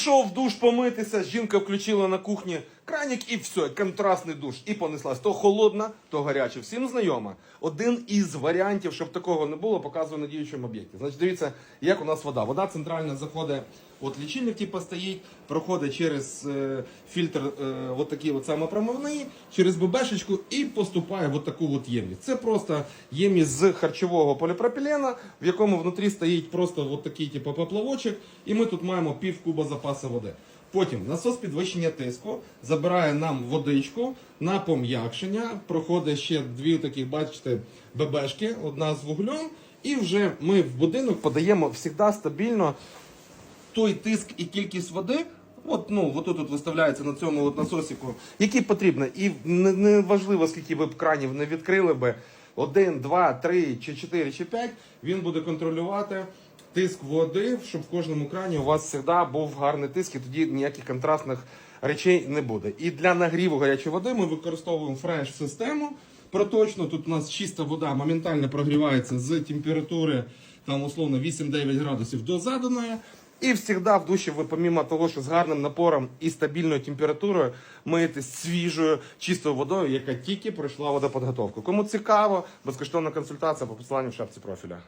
Пішов в душ помитися, жінка включила на кухні кранік і все, контрастний душ. І понеслась. То холодна, то гаряча. Всім знайома. Один із варіантів, щоб такого не було, показую на діючому об'єкті. Значить, дивіться, як у нас вода. Вода центральна заходить, от лічильник типу стоїть, проходить через е, фільтр е, от такий от самопромивний, через ББшечку і поступає в таку от ємність. Це просто ємність з харчового поліпропілена, в якому внутрі стоїть просто от такий типу поплавочок, і ми тут маємо пів куба запасу води. Потім насос підвищення тиску забирає нам водичку на пом'якшення. Проходить ще дві таких, бачите, бебешки, одна з вуглем. І вже ми в будинок подаємо завжди стабільно той тиск і кількість води. От, ну, от тут виставляється на цьому от насосику, який потрібно. І не, не важливо, скільки ви б кранів не відкрили би. Один, два, три, чи чотири, чи п'ять. Він буде контролювати тиск води, щоб в кожному крані у вас завжди був гарний тиск, і тоді ніяких контрастних речей не буде. І для нагріву гарячої води ми використовуємо фреш-систему. Проточно тут у нас чиста вода моментально прогрівається з температури там условно 8-9 градусів до заданої. І всегда в душі ви, помимо того, що з гарним напором і стабільною температурою, миєте свіжою, чистою водою, яка тільки пройшла водоподготовку. Кому цікаво, безкоштовна консультація по посиланню в шапці профіля.